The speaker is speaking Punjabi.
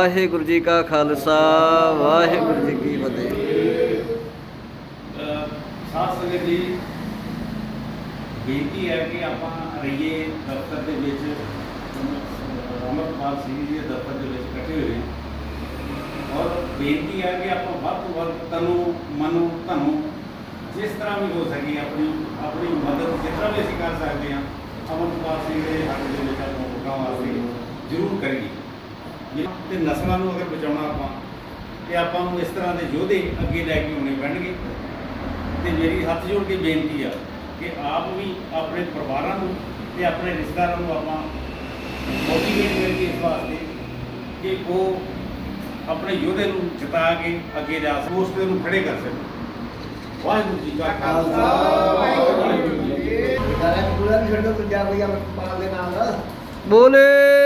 ਵਾਹਿਗੁਰੂ ਜੀ ਕਾ ਖਾਲਸਾ, ਵਾਹਿਗੁਰੂ ਜੀ ਕੀ ਫਤਿਹ। ਸਾਧ ਸੰਗਤ ਜੀ, ਬੇਨਤੀ ਹੈ ਕਿ ਆਪਾਂ ਰਹੀਏ ਦਫ਼ਤਰ ਦੇ ਵਿੱਚ। ਅਮਰਪਾਲ ਸਿੰਘ ਜੀ ਦੇ ਦਫ਼ਤਰ ਦੇ ਵਿੱਚ ਇਕੱਠੇ ਹੋਏ ਔਰ ਬੇਨਤੀ ਹੈ ਕਿ ਆਪਾਂ ਵੱਧ ਤੋਂ ਵੱਧ ਤਨੂੰ, ਮਨੋਂ, ਧਨੋਂ, ਜਿਸ ਤਰ੍ਹਾਂ ਵੀ ਹੋ ਸਕੇ ਆਪਣੀ ਆਪਣੀ ਮਦਦ ਜਿਸ ਤਰ੍ਹਾਂ ਵੀ ਅਸੀਂ ਕਰ ਸਕਦੇ ਹਾਂ ਅਮਰਪਾਲ ਸਿੰਘ ਦੇ ਹੱਕ ਦੇ ਵਿੱਚ ਆਪਾਂ ਲੋਕਾਂ ਵਾਸਤੇ ਜ਼ਰੂਰ ਕਰੀਏ। ਤੇ ਨਸਲਾਂ ਨੂੰ ਅਗਰ ਬਚਾਉਣਾ ਆਪਾਂ ਤੇ ਆਪਾਂ ਨੂੰ ਇਸ ਤਰ੍ਹਾਂ ਦੇ ਯੋਧੇ ਅੱਗੇ ਲੈ ਕੇ ਆਉਣੇ ਪੈਣਗੇ। ਤੇ ਮੇਰੀ ਹੱਥ ਜੋੜ ਕੇ ਬੇਨਤੀ ਆ ਕਿ ਆਪ ਵੀ ਆਪਣੇ ਪਰਿਵਾਰਾਂ ਨੂੰ ਤੇ ਆਪਣੇ ਰਿਸ਼ਤੇਦਾਰਾਂ ਨੂੰ ਆਪਾਂ ਮੋਟੀਵੇਟ ਕਰੀਏ ਇਸ ਵਾਸਤੇ ਕਿ ਉਹ ਆਪਣੇ ਯੋਧੇ ਨੂੰ ਜਿਤਾ ਕੇ ਅੱਗੇ ਜਾ ਸਕਣ ਉਸ ਨੂੰ ਖੜੇ ਕਰ ਸਕਣ। ਵਾਹਿਗੁਰੂ ਜੀ ਕਾ ਖਾਲਸਾ। ਵਾਹਿਗੁਰੂ ਜੀ ਕੀ ਫਤਿਹ। ਬੋਲੇ।